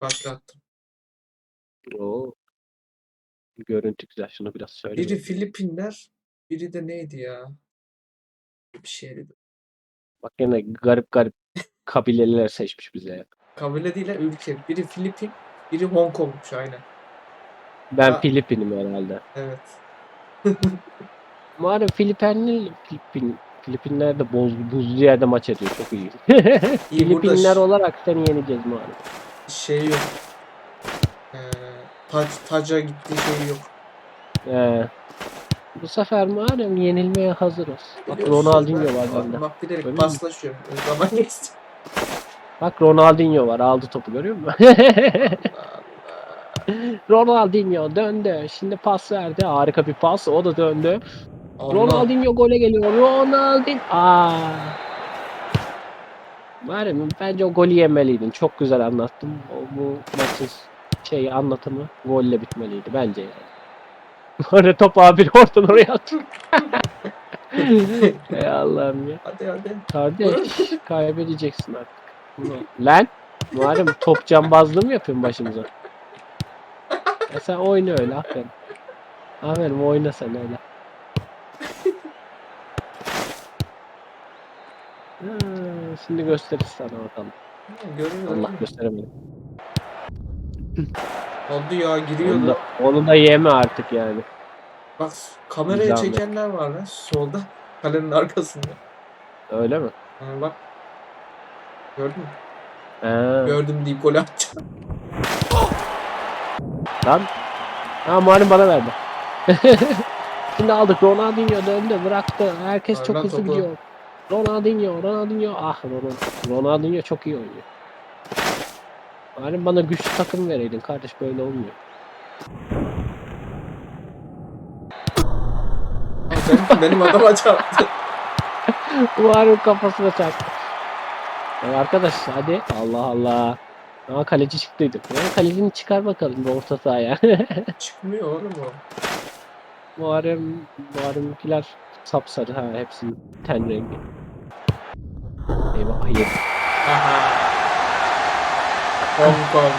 Başlattım. Oo. Görüntü güzel. Şunu biraz söyle. Biri. Filipinler, biri de neydi ya? Bir şeydi. Bak yine garip garip kabileler seçmiş bize ya. Kabile değil ha, ülke. Biri Filipin, biri Hong Kong'muş aynen. Ben Ha. Filipin'im herhalde. Evet. Umarım Filipinli Filipin Filipinler de boz, buzlu yerde maç ediyor. Çok iyi. İyi burada Filipinler olarak seni yeneceğiz Muharrem. Şey yok. Ee, tac, taca gittiği şey yok. Ee, bu sefer Muharrem yenilmeye hazırız. Bak Biliyorsunuz Ronaldinho var bende. Bak bilerek Öyle. O zaman geçti. Bak Ronaldinho var. Aldı topu görüyor musun? Ronaldinho döndü. Şimdi pas verdi. Harika bir pas. O da döndü. Allah. Ronaldinho gole geliyor. Ronaldinho. Aa. Var ya, bence o golü yemeliydin. Çok güzel anlattım. O, bu maçın şey anlatımı golle bitmeliydi bence yani. Orada top abi oradan oraya attı. Ey Allah'ım ya. Hadi hadi. Kardeş kaybedeceksin artık. Lan Muharrem top cambazlığı mı yapıyorsun başımıza? Ya sen oyna öyle aferin. Aferin oyna sen öyle. Ha, şimdi gösteririz sana bakalım. Görüyorum. Allah gösteremedim. Oldu ya Onu giriyordu. da, onu da yeme artık yani. Bak kameraya Zahmet. çekenler var lan solda. Kalenin arkasında. Öyle mi? Ha, bak. Gördün mü? Ha, Gördüm deyip gol atacak. lan. Ha Muharrem bana verdi. Şimdi aldık. Ronaldinho döndü bıraktı. Herkes Ver çok hızlı topu. gidiyor. Ronaldinho, Ronaldinho. Ah Ronaldinho. Ronaldinho çok iyi oynuyor. Muharrem bana güçlü takım vereydin kardeş böyle olmuyor. Benim, benim adama çarptı. Muharrem kafasına çarptı. Ya arkadaş hadi. Allah Allah. Ama kaleci çıktıydı. Ya kalecini çıkar bakalım bir orta sahaya. Çıkmıyor oğlum o. Muharrem, Muharrem'inkiler sapsarı ha hepsinin ten rengi. Eyvah yedi. Aha. Hong Kong.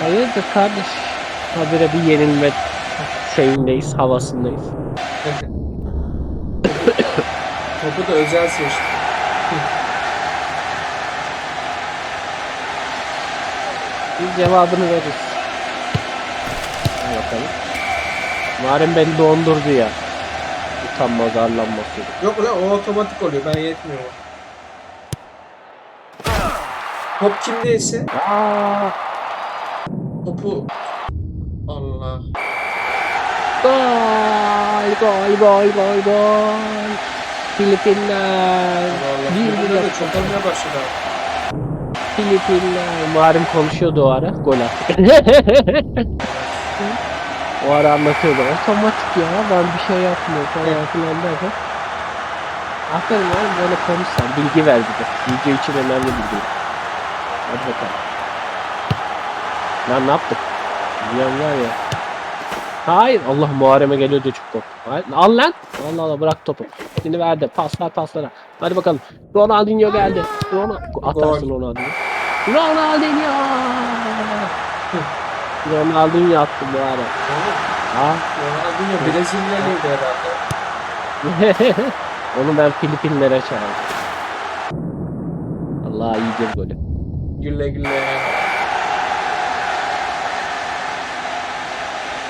Hayırdır kardeş? Habire bir yenilme şeyindeyiz, havasındayız. Topu da özel seçti. Biz cevabını veririz. Bakalım. Muharrem beni dondurdu ya. Utanmaz arlanması. Yok lan o otomatik oluyor. Ben yetmiyor. Top kimdeyse Aa, topu Allah. gol, gol, gol, gol, gol. Filipinler. Allah. Bir bir çok olmaya başladı. Filipinler. Muharrem konuşuyordu o ara. Gol attık. o ara anlatıyordu. Otomatik ya. Ben bir şey yapmıyorum falan filan derken. Aferin oğlum böyle konuşsan. Bilgi ver bize. Video için önemli bilgi. Hadi bakalım. Lan ne yaptık? Bilmiyorum var ya. Hayır. Allah Muharrem'e geliyordu çok top. Hayır, Al lan. Allah Allah bırak topu. Şimdi verdi. Paslar paslara. Hadi bakalım. Ronaldinho geldi. Ronald atarsın Ronaldinho. Ronaldinho. Ronaldinho attı bu ara. Ha? Ronaldinho Brezilyalıydı herhalde. Onu ben Filipinlere çağırdım. Allah yiyeceğiz golü. Gülle gülle.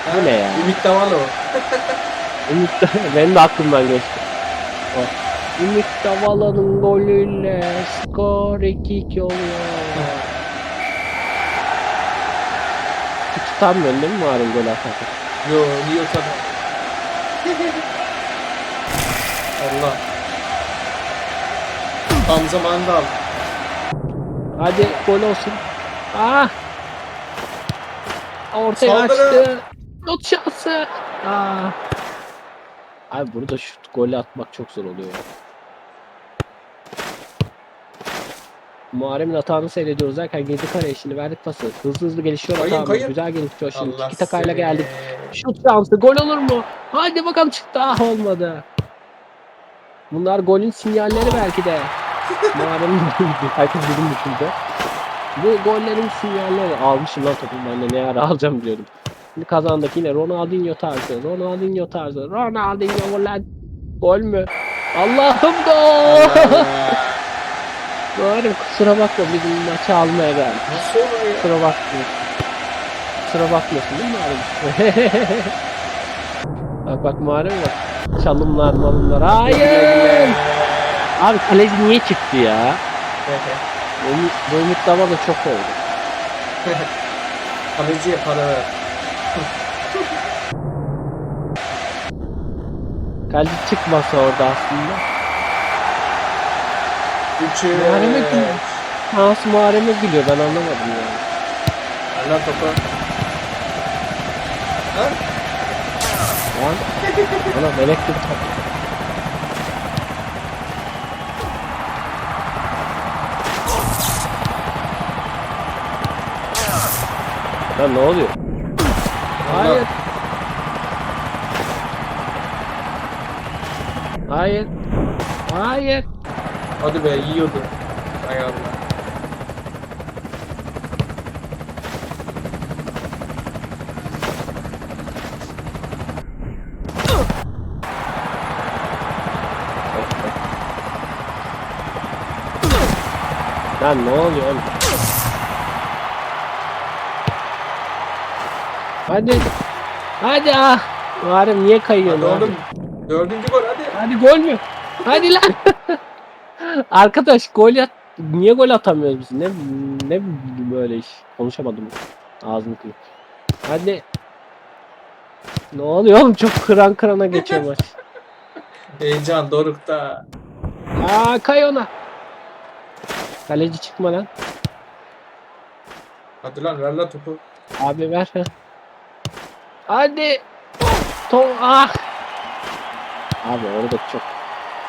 Bu ne ya? Ümit Davala o. Ümit benim de aklımdan geçti. O. Ümit Davala'nın golüyle skor 2-2 oluyor. Tutamıyorsun değil mi Muharrem gol atarken? Yo, Rio tabii. Allah. Tam zamanında al. Hadi gol olsun. Ah! Ortaya Saldırı. açtı. Not şansı. Ah! Abi burada şut golü atmak çok zor oluyor ya. Muharrem'in hatanı seyrediyoruz derken girdi kareye şimdi verdik pası. Hızlı hızlı gelişiyor Kayın, hatamız. kayın. Güzel gelişiyor şimdi. Allah İki takayla seni. geldik. Şut şansı gol olur mu? Hadi bakalım çıktı. Ah olmadı. Bunlar golün sinyalleri belki de. Muharrem'in golüydü. Herkes bizim düşünce. Bu gollerin sinyalleri almışım lan topu ben de ne ara alacağım diyordum. Şimdi kazandık yine Ronaldinho tarzı. Ronaldinho tarzı. Ronaldinho lan. Gol mü? Allah'ım gol! Muharrem kusura bakma bizim maçı almaya geldik. Nasıl olur ya? Kusura bakma. Kusura bakmıyorsun değil mi Muharrem? bak bak Muharrem bak. Çalımlar malımlar. Hayır! Abi kaleci niye çıktı ya? Bu, ümitlama da çok oldu. Kaleciye para ver. Kaleci çıkmasa orada aslında. Üç. Muharrem'e gülüyor. Şans Muharrem'e gülüyor ben anlamadım yani. Allah topu. Ha? Lan. Ana melek bir top. Lan ne oluyor? Hayır. Hayır. Hayır. Hadi be yiyordu. Hay Allah. Lan ne oluyor oğlum? Hadi. Hadi ah. Muharrem niye kayıyorsun Hadi oğlum. Dördüncü gol hadi. Hadi gol mü? Hadi lan. Arkadaş gol at. Niye gol atamıyoruz biz? Ne ne böyle iş? Konuşamadım. Ağzını kıyım. Hadi. Ne oluyor oğlum? Çok kıran kırana geçiyor maç. Heyecan dorukta. Aa kay ona. Kaleci çıkma lan. Hadi lan ver lan topu. Abi ver. ha. Hadi. To ah. Abi orada çok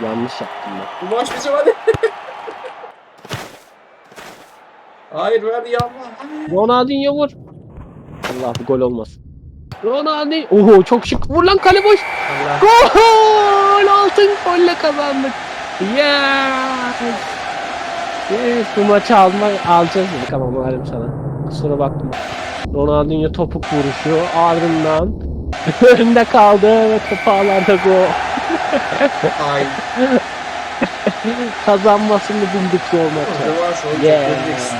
yanlış yaptım ben. Bu maç bizim hadi. Hayır ver ya Allah. Ronaldinho vur. Allah bu gol olmaz. Ronaldinho. Oho çok şık. Vur lan kale boş. Allah. Gol! Altın golle kazandık. Yes! Yes, bu maçı alma, alacağız dedik ama malum sana. Kusura bakma. Ronaldinho topuk vuruşu ardından önünde kaldı ve topu ağlarda gol. Ay. Kazanmasını bildik zor maçı. Rövanş olacak. Yeah. göreceksin.